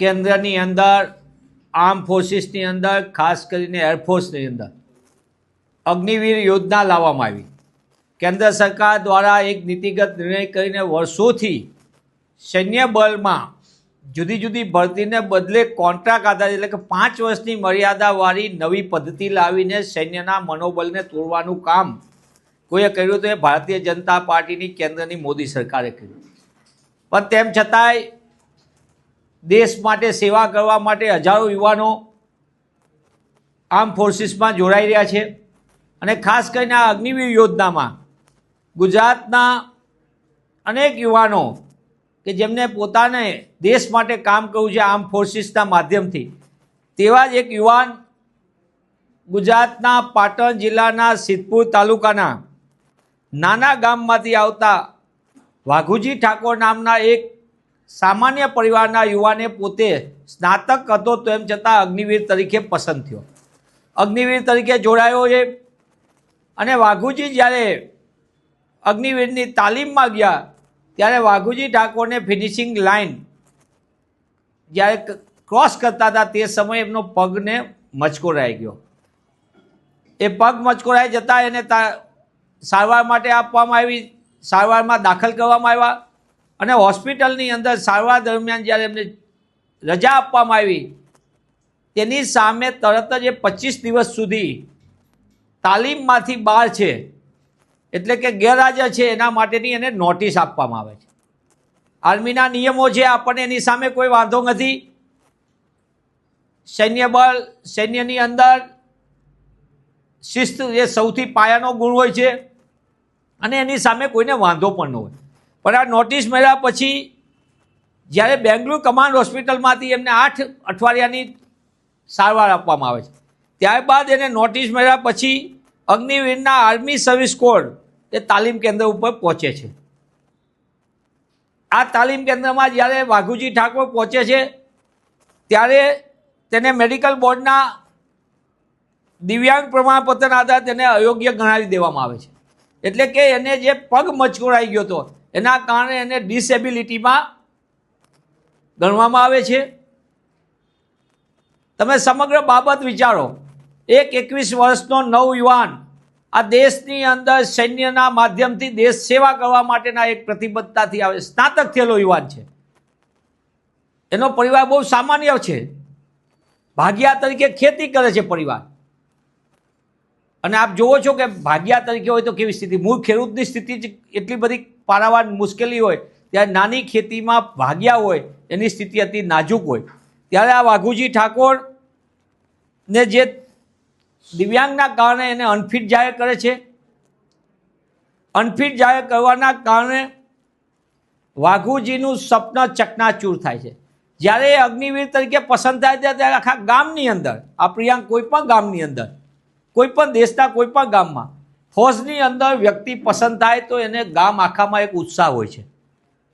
કેન્દ્રની અંદર, આર્મ ફોર્સિસની અંદર, ખાસ કરીને એરફોર્સની અંદર. અગ્નિવીર યોજના લાવવામાં આવી. કેન્દ્ર સરકાર દ્વારા એક નીતિગત નિર્ણય કરીને વર્ષોથી સૈન્ય બળમાં જુદી જુદી ભરતીને બદલે કોન્ટ્રાક્ટ આધારિત એટલે કે પાંચ વર્ષની મર્યાદાવાળી નવી પદ્ધતિ લાવીને સૈન્યના મનોબળને તોડવાનું કામ કોઈએ કર્યું તો એ ભારતીય જનતા પાર્ટીની કેન્દ્રની મોદી સરકારે કર્યું. પણ તેમ છતાંય દેશ માટે, સેવા કરવા માટે હજારો યુવાનો આર્મ ફોર્સિસમાં જોડાઈ રહ્યા છે. અને ખાસ કરીને આ અગ્નિવીર યોજનામાં ગુજરાતના અનેક યુવાનો કે જેમને પોતાને દેશ માટે કામ કરવું છે આર્મ ફોર્સિસના માધ્યમથી, તેવા જ એક યુવાન ગુજરાતના પાટણ જિલ્લાના સિદ્ધપુર તાલુકાના નાના ગામમાંથી આવતા વાઘુજી ઠાકોર નામના એક સામાન્ય પરિવારના યુવાને પોતે સ્નાતક હતો તેમ છતાં અગ્નિવીર તરીકે પસંદ થયો. અગ્નિવીર તરીકે જોડાયો છે અને વાઘુજી જ્યારે અગ્નિવીરની તાલીમમાં ગયા, ત્યારે વાઘુજી ઠાકોરને ફિનિશિંગ લાઇન જ્યારે ક્રોસ કરતા હતા તે સમયે એમનો પગને મચકોરાઈ ગયો. એ પગ મચકોરાઈ જતાં એને સારવાર માટે આપવામાં આવી, સારવારમાં દાખલ કરવામાં આવ્યા. અને હોસ્પિટલની અંદર સારવાર દરમિયાન જ્યારે એમને રજા આપવામાં આવી, તેની સામે તરત જ એ પચીસ દિવસ સુધી તાલીમમાંથી બહાર છે. એટલે કે ગેરહાજર છે, એના માટેની એને નોટિસ આપવામાં આવે છે. આર્મીના નિયમો છે, આપણને એની સામે કોઈ વાંધો નથી. સૈન્ય બળ, સૈન્યની અંદર શિસ્ત એ સૌથી પાયાનો ગુણ હોય છે. અને એની સામે કોઈને વાંધો પણ ન હોય. પણ આ નોટિસ મળ્યા પછી જ્યારે બેંગ્લુરુ કમાન્ડ હોસ્પિટલમાંથી એમને આઠ અઠવાડિયાની સારવાર આપવામાં આવે છે. ત્યારબાદ એને નોટિસ મળ્યા પછી અગ્નિવીરના આર્મી સર્વિસ કોડ એ તાલીમ કેન્દ્ર ઉપર પહોંચે છે. આ તાલીમ કેન્દ્રમાં જ્યારે વાઘુજી ઠાકોર પહોંચે છે, ત્યારે તેને મેડિકલ બોર્ડના દિવ્યાંગ પ્રમાણપત્રના આધારે તેને અયોગ્ય ગણાવી દેવામાં આવે છે. એટલે કે એને જે પગ મચકોડાઈ ગયો હતો એના કારણે એને ડિસેબિલિટીમાં ગણવામાં આવે છે. તમે સમગ્ર બાબત વિચારો, એક એકવીસ વર્ષનો નવ યુવાન આ દેશની અંદર સૈન્યના માધ્યમથી દેશ સેવા કરવા માટેના એક પ્રતિબદ્ધતાથી આવે, સ્નાતક થયેલો યુવાન છે. એનો પરિવાર બહુ સામાન્ય છે. ભાગ્યા તરીકે ખેતી કરે છે પરિવાર. અને આપ જુઓ છો કે ભાગ્યા તરીકે હોય તો કેવી સ્થિતિ? મૂળ ખેડૂતની સ્થિતિ જ એટલી બધી પારાવાર મુશ્કેલી હોય ત્યારે નાની ખેતીમાં ભાગ્યા હોય, એની સ્થિતિ અતિ નાજુક હોય. ત્યારે આ વાઘુજી ઠાકોર ને જે દિવ્યાંગના કારણે એને અનફિટ જાહેર કરે છે, અનફિટ જાહેર કરવાના કારણે વાઘુજીનું સ્વપ્ન ચકનાચૂર થાય છે. જ્યારે એ અગ્નિવીર તરીકે પસંદ થાય ત્યારે આખા ગામની અંદર, આ પ્રિયાંક કોઈ પણ ગામની અંદર કોઈ પણ દેશના કોઈ પણ ગામમાં ફોજની અંદર વ્યક્તિ પસંદ થાય તો એને ગામ આખામાં એક ઉત્સાહ હોય છે.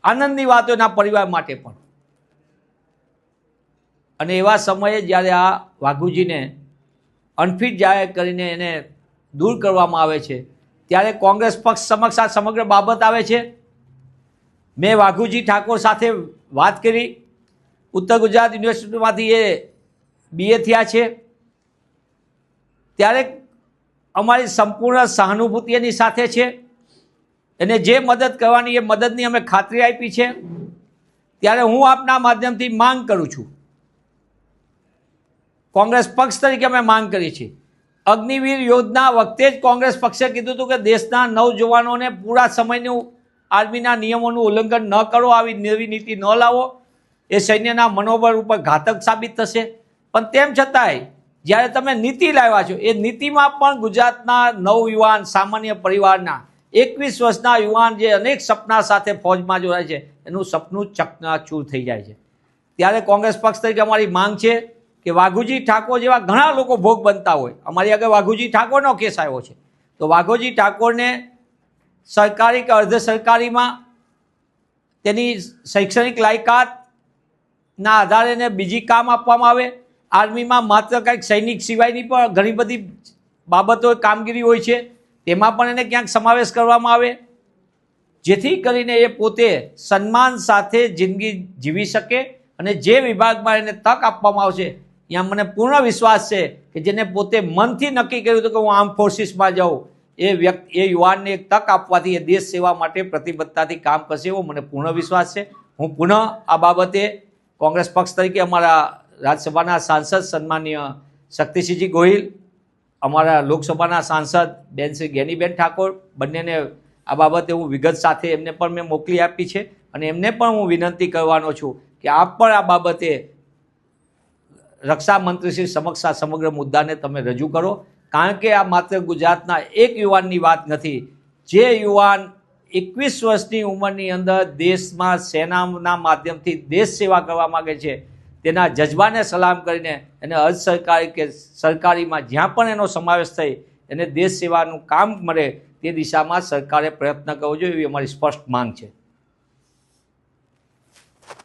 આનંદની વાત એના પરિવાર માટે પણ. અને એવા સમયે જ્યારે આ વાઘુજીને અનફિટ જાહેર કરીને એને દૂર કરવામાં આવે છે, ત્યારે કોંગ્રેસ પક્ષ સમક્ષ આ સમગ્ર બાબત આવે છે. મેં વાઘુજી ઠાકોર સાથે વાત કરી. ઉત્તર ગુજરાત યુનિવર્સિટીમાંથી એ બીએ થયા છે. ત્યારે અમારી સંપૂર્ણ સહાનુભૂતિ એની સાથે છે. એને જે મદદ કરવાની એ મદદની અમે ખાતરી આપી છે. ત્યારે હું આપના માધ્યમથી માંગ કરું છું. કોંગ્રેસ પક્ષ તરીકે અમે માંગ કરી છે અગ્નિવીર યોજના વખતે જ કોંગ્રેસ પક્ષે કીધું હતું કે દેશના નવજવાનોને પૂરા સમયનું આર્મીના નિયમોનું ઉલ્લંઘન ન કરો, આવી નવી નીતિ ન લાવો. એ સૈન્યના મનોબળ ઉપર ઘાતક સાબિત થશે. પણ તેમ છતાંય જ્યારે તમે નીતિ લાવ્યા છો, એ નીતિમાં પણ ગુજરાતના નવયુવાન સામાન્ય પરિવારના એકવીસ વર્ષના યુવાન જે અનેક સપના સાથે ફોજમાં જોડાય છે, એનું સપનું ચકનાચૂર થઈ જાય છે. ત્યારે કોંગ્રેસ પક્ષ તરીકે અમારી માંગ છે કે વાઘુજી ઠાકોર જેવા ઘણા લોકો ભોગ બનતા હોય. અમારી આગળ વાઘુજી ઠાકોરનો કેસ આવ્યો છે. તો વાઘોજી ઠાકોરને સરકારી કે અર્ધ સરકારીમાં તેની શૈક્ષણિક લાયકાતના આધારે બીજી કામ આપવામાં આવે. આર્મીમાં માત્ર કંઈક સૈનિક સિવાયની પણ ઘણી બધી બાબતો કામગીરી હોય છે. તેમાં પણ એને ક્યાંક સમાવેશ કરવામાં આવે. જેથી કરીને એ પોતે સન્માન સાથે જિંદગી જીવી શકે અને જે વિભાગમાં એને તક આપવામાં આવશે, ત્યાં મને પૂર્ણ વિશ્વાસ છે કે જેને પોતે મનથી નક્કી કર્યું હતું કે હું આર્મ ફોર્સિસમાં જાઉં, એ વ્યક્તિ, એ યુવાનને એક તક આપવાથી એ દેશ સેવા માટે પ્રતિબદ્ધતાથી કામ કરશે એવો મને પૂર્ણ વિશ્વાસ છે. હું પુનઃ આ બાબતે કોંગ્રેસ પક્ષ તરીકે અમારા રાજ્યસભાના સાંસદ સન્માનીય શક્તિસિંહજી ગોહિલ, અમારા લોકસભાના સાંસદ બેન શ્રી ગેનીબેન ઠાકોર, બંનેને આ બાબતે હું વિગત સાથે એમને પણ મેં મોકલી આપી છે અને એમને પણ હું વિનંતી કરવાનો છું કે આપ પણ આ બાબતે રક્ષા મંત્રીશ્રી સમક્ષ આ સમગ્ર મુદ્દાને તમે રજૂ કરો. કારણ કે આ માત્ર ગુજરાતના એક યુવાનની વાત નથી. જે યુવાન એકવીસ વર્ષની ઉંમરની અંદર દેશમાં સેનાના માધ્યમથી દેશ સેવા કરવા માગે છે તેના જજબાને સલામ કરીને એને અર્ધ સરકારી કે સરકારીમાં જ્યાં પણ એનો સમાવેશ થઈ એને દેશ સેવાનું કામ મળે તે દિશામાં સરકારે પ્રયત્ન કરવો જોઈએ એવી અમારી સ્પષ્ટ માંગ છે.